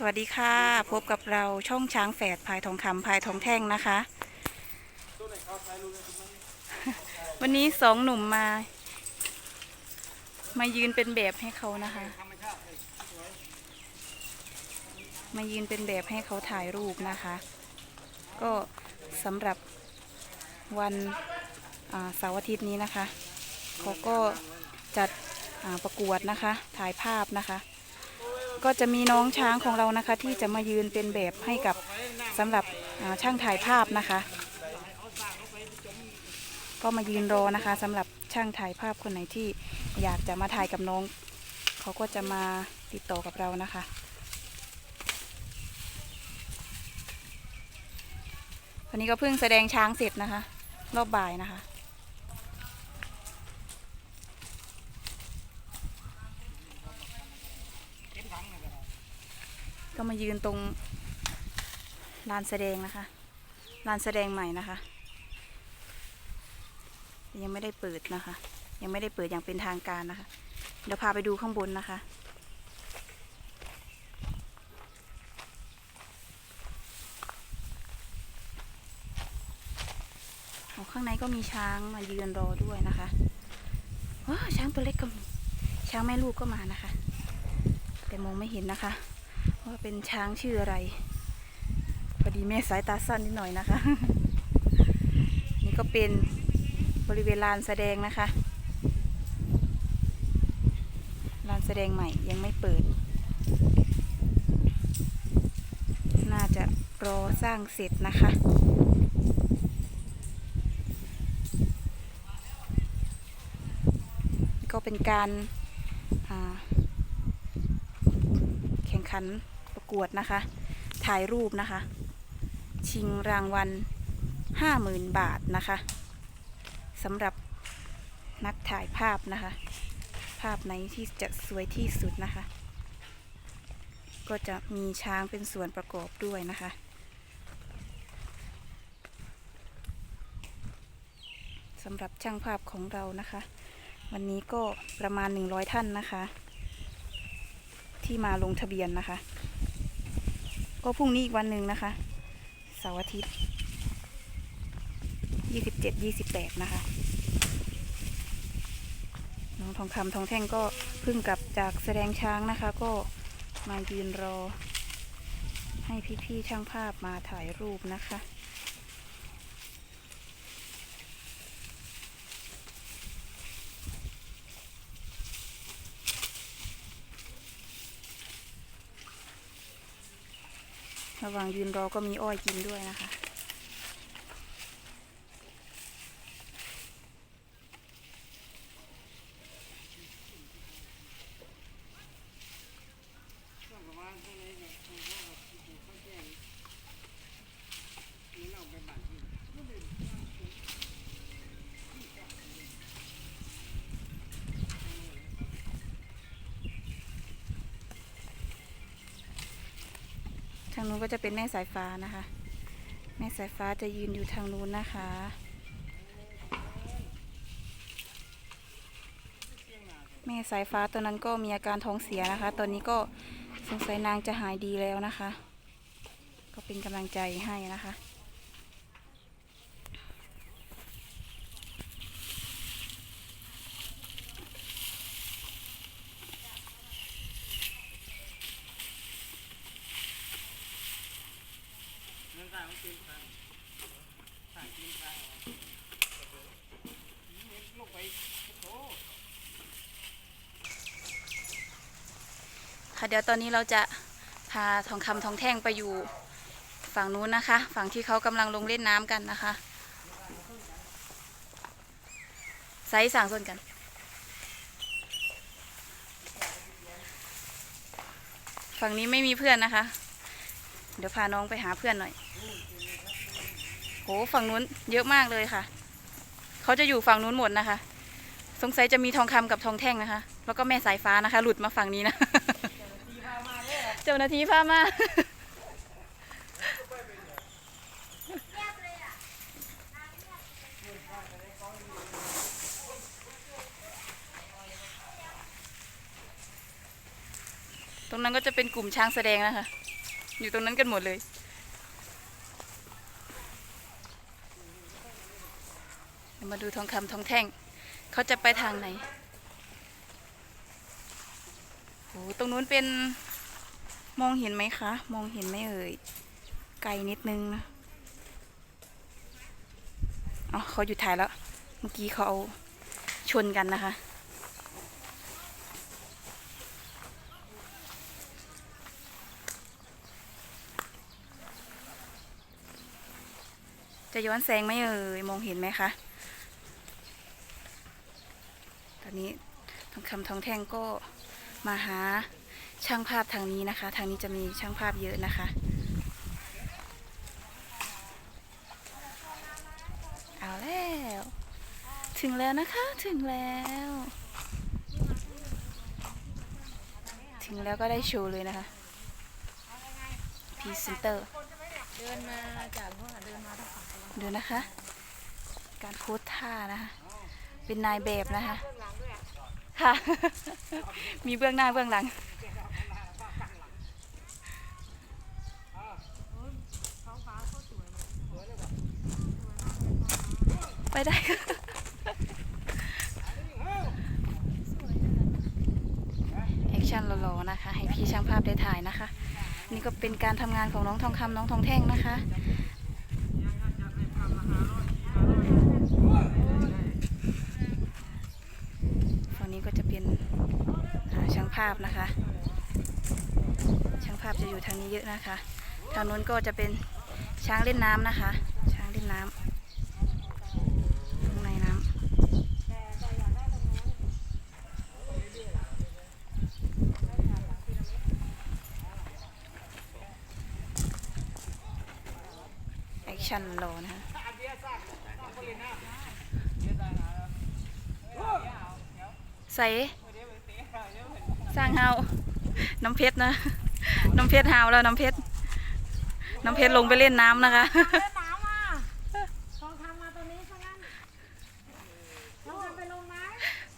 สวัสดีค่ะ พบกับเราช่องช้างแฝดพายทองคำพายทองแท่งนะคะ วันนี้สองหนุ่มมา มายืนเป็นแบบให้เขานะคะ มายืนเป็นแบบให้เขาถ่ายรูปนะคะ ก็สำหรับวันเสาร์อาทิตย์นี้นะคะ เขาก็จัดประกวดนะคะ ถ่ายภาพนะคะ ก็จะมีน้องช้างของเรานะคะ ที่จะมายืนเป็นแบบให้กับสำหรับช่างถ่ายภาพนะคะ ก็มายืนรอนะคะสำหรับช่างถ่ายภาพคนไหนที่อยากจะมาถ่ายกับน้อง เขาก็จะมาติดต่อกับเรานะคะ วันนี้ก็เพิ่งแสดงช้างเสร็จนะคะ รอบบ่ายนะคะ ก็มายืนตรงลานแสดงนะคะลานแสดงใหม่นะคะ ยังไม่ได้เปิดนะคะ ยังไม่ได้เปิดอย่างเป็นทางการนะคะ เดี๋ยวพาไปดูข้างบนนะคะข้างในก็มีช้างมายืนรอด้วยนะคะว้าวช้างตัวเล็กก็มีช้างแม่ลูกก็มานะคะ แต่มองไม่เห็นนะคะ ว่าเป็นช้างชื่ออะไร พอดีแม่สายตาสั้นนิดหน่อยนะคะ นี่ก็เป็นบริเวณลานแสดงนะคะ ลานแสดงใหม่ยังไม่เปิด น่าจะรอสร้างเสร็จนะคะก็เป็นการแข่งขัน กวดนะคะ ถ่ายรูปนะคะ ชิงรางวัล50,000บาทนะคะสำหรับนักถ่ายภาพนะคะ ภาพไหนที่จะสวยที่สุดนะคะ ก็จะมีช้างเป็นส่วนประกอบด้วยนะคะสำหรับช่างภาพของเรานะคะ วันนี้ก็ประมาณ 100 ท่านนะคะ ที่มาลงทะเบียนนะคะ ก็พรุ่งนี้อีกวันหนึ่งนะคะ เสาร์อาทิตย์ยี่สิบเจ็ดยี่สิบแปดนะคะ น้องทองคำทองแท่งก็เพิ่งกลับจากแสดงช้างนะคะ ก็มายืนรอ ให้พี่ๆช่างภาพมาถ่ายรูปนะคะ ระหว่างยืนรอก็มีอ้อยกินด้วยนะคะ ทางนู้นก็จะเป็นแม่สายฟ้านะคะ แม่สายฟ้าจะยืนอยู่ทางนู้นนะคะ แม่สายฟ้าตัวนั้นก็มีอาการท้องเสียนะคะ ตอนนี้ก็สงสัยนางจะหายดีแล้วนะคะ ก็เป็นกำลังใจให้นะคะ ค่ะเดี๋ยวตอนนี้เราจะพาทองคำทองแท่งไปอยู่ฝั่งนู้นนะคะ ฝั่งที่เขากำลังลงเล่นน้ำกันนะคะไซส์สั่งส่วนกันฝั่งนี้ไม่มีเพื่อนนะคะ เดี๋ยวพาน้องไปหาเพื่อนหน่อย โห ฝั่งนู้นเยอะมากเลยค่ะ เขาจะอยู่ฝั่งนู้นหมดนะคะ สงสัยจะมีทองคำกับทองแท่งนะคะ แล้วก็แม่สายฟ้านะคะ หลุดมาฝั่งนี้นะ เจ้าหน้าที่พามาตรงนั้นก็จะเป็นกลุ่มช้างแสดงนะคะ อยู่ตรงนั้นกันหมดเลย มาดูทองคำทองแท่ง เขาจะไปทางไหนโอ้ตรงนู้นเป็น มองเห็นไหมคะ มองเห็นไหมเอ่ย ไกลนิดนึงนะอ๋อเขาหยุดถ่ายแล้ว เมื่อกี้เขาเอาชนกันนะคะ จะย้อนแสงไหมเอ่ย มองเห็นไหมคะ ตอนนี้ทองคำทองแท่งก็มาหา ช่างภาพทางนี้นะคะ ทางนี้จะมีช่างภาพเยอะนะคะ เอาแล้ว ถึงแล้วนะคะถึงแล้ว ถึงแล้วก็ได้โชว์เลยนะคะพรีเซนเตอร์เดินมาจากนู่นเดินมาทางฝั่งตะวันดูนะคะ การโพสท่านะคะ เป็นนายแบบนะคะ ค่ะ มีเบื้องหน้าเบื้องหลัง ไปได้ค่ะแอคชั่นหล่อๆนะคะ ให้พี่ช่างภาพได้ถ่ายนะคะ นี่ก็เป็นการทำงานของน้องทองคำน้องทองแท่งนะคะฝั่งนี้ก็จะเป็นช่างภาพนะคะ ช่างภาพจะอยู่ทางนี้เยอะนะคะ ทางนู้นก็จะเป็นช้างเล่นน้ำนะคะ ช้างเล่นน้ำข้างในน้ำแอค ชันรอนะคะใส่สร้างเฮาน้ำเพชรนะ น้ำเพชรเฮาแล้วน้ำเพชร น้ำเพชรลงไปเล่นน้ำนะคะทองคำทองคำไปลงไหม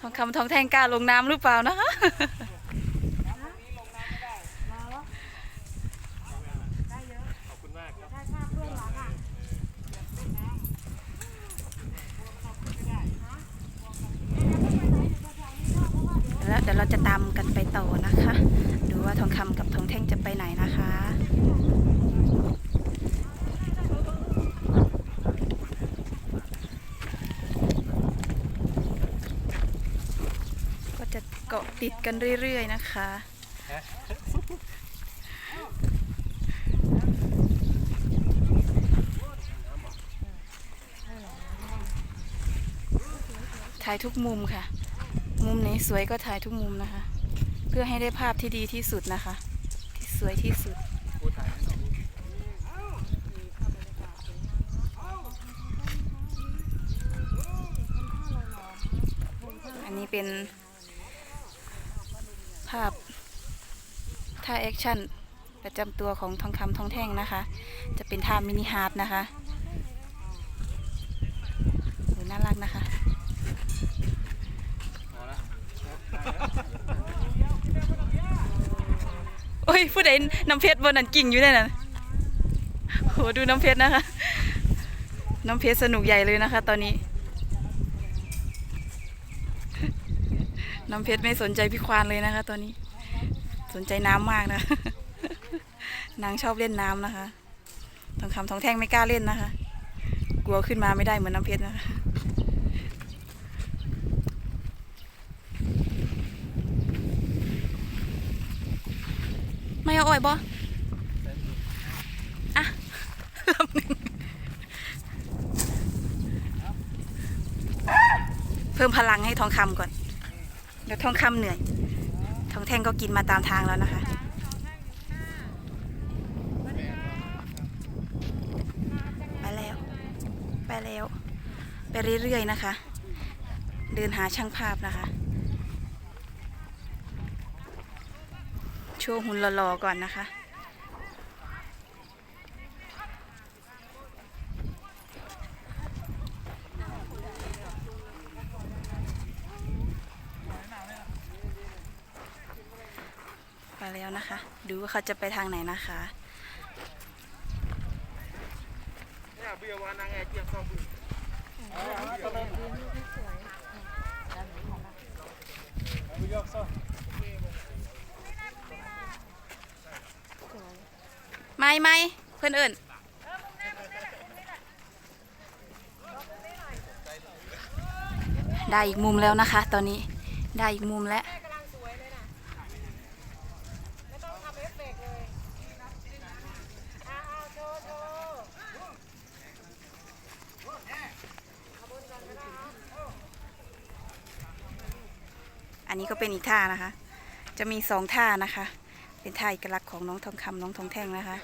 ทองคำทองแท่งกล้าลงน้ำหรือเปล่านะคะ เหรอได้เยอะขอบคุณมากครับได้ภาพเบื้องหลังอะ แล้ว เดี๋ยวเราจะตามกันไปต่อนะคะ ดูว่าทองคำกับทองแท่งจะไปไหนนะคะก็จะเกาะติดกันเรื่อยๆนะคะ ถ่ายทุกมุมค่ะ มุมไหนสวยก็ถ่ายทุกมุมนะคะ เพื่อให้ได้ภาพที่ดีที่สุดนะคะ ที่สวยที่สุด อันนี้เป็น ภาพท่าแอคชั่นประจำตัวของทองคำทองแท่งนะคะ จะเป็นท่ามินิฮาร์ดนะคะน่ารักนะคะ โอ้ยผู้ใดน้ำเพชรบนนั้นกิ่งอยู่ได้น่ะโหดูน้ำเพชรนะคะ น้ำเพชรสนุกใหญ่เลยนะคะ ตอนนี้ น้ำเพชรไม่สนใจพี่ควานเลยนะคะ ตอนนี้ สนใจน้ำมากนะ นางชอบเล่นน้ำนะคะทองคำทองแท่งไม่กล้าเล่นนะคะ กลัวขึ้นมาไม่ได้เหมือนน้ำเพชรนะคะ ไม่เอาอ้อยบ่อะลำหนึ่งเพิ่มพลังให้ทองคำก่อน เดี๋ยวทองคำเหนื่อย ทองแท่งก็กินมาตามทางแล้วนะคะ ไปแล้ว ไปแล้ว ไปเรื่อยๆนะคะ เดินหาช่างภาพนะคะ โชว์หุ่นหล่อๆก่อนนะคะไปแล้วนะคะ ดูว่าเขาจะไปทางไหนนะคะไม่ไม่เพื่อเอิญได้อีกมุมแล้ว ไม่ไม่เพื่อนเอื่นได้อีกมุมแล้วนะคะ ตอนนี้ได้อีกมุมแล้วอันนี้ก็เป็นอีกท่านะคะ จะมีสองท่านะคะ เป็นท่าเอกลักษณ์ของน้องทองคำน้องทองแท่งนะคะ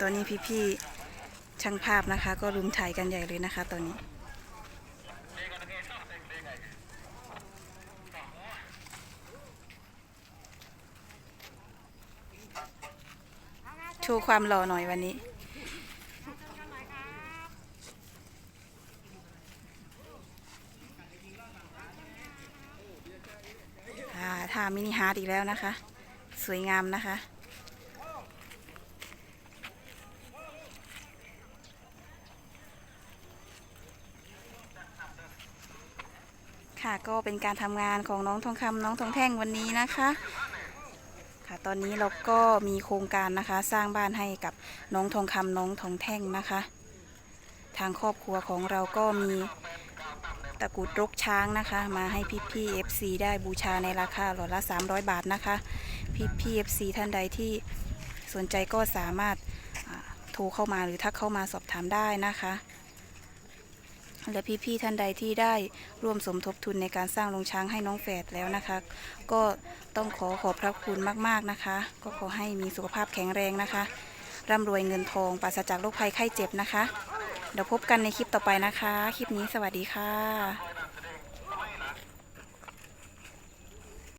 ตัวนี้พี่ๆช่างภาพนะคะ ก็รุมถ่ายกันใหญ่เลยนะคะ ตอนนี้โชว์ความหล่อหน่อยวันนี้ อ่ามินิฮาร์ดอีกแล้วนะคะ สวยงามนะคะ ค่ะก็เป็นการทำงานของน้องทองคำน้องทองแท่งวันนี้นะคะ ค่ะตอนนี้เราก็มีโครงการนะคะ สร้างบ้านให้กับน้องทองคำน้องทองแท่งนะคะ ทางครอบครัวของเราก็มี ตะกรุดรกช้างนะคะ มาให้พี่พี่ๆ FC ได้บูชาในราคาหลอดละ 300 บาทนะคะ พี่พี่ๆ FC ท่านใดที่สนใจก็สามารถโทรเข้ามาหรือทักเข้ามาสอบถามได้นะคะ และพี่ๆท่านใดที่ได้ร่วมสมทบทุนในการสร้างโรงช้างให้น้องแฝดแล้วนะคะ ก็ต้องขอขอบพระคุณมากๆนะคะ ก็ขอให้มีสุขภาพแข็งแรงนะคะร่ำรวยเงินทองปราศจากโรคภัยไข้เจ็บนะคะ เดี๋ยวพบกันในคลิปต่อไปนะคะ คลิปนี้สวัสดีค่ะ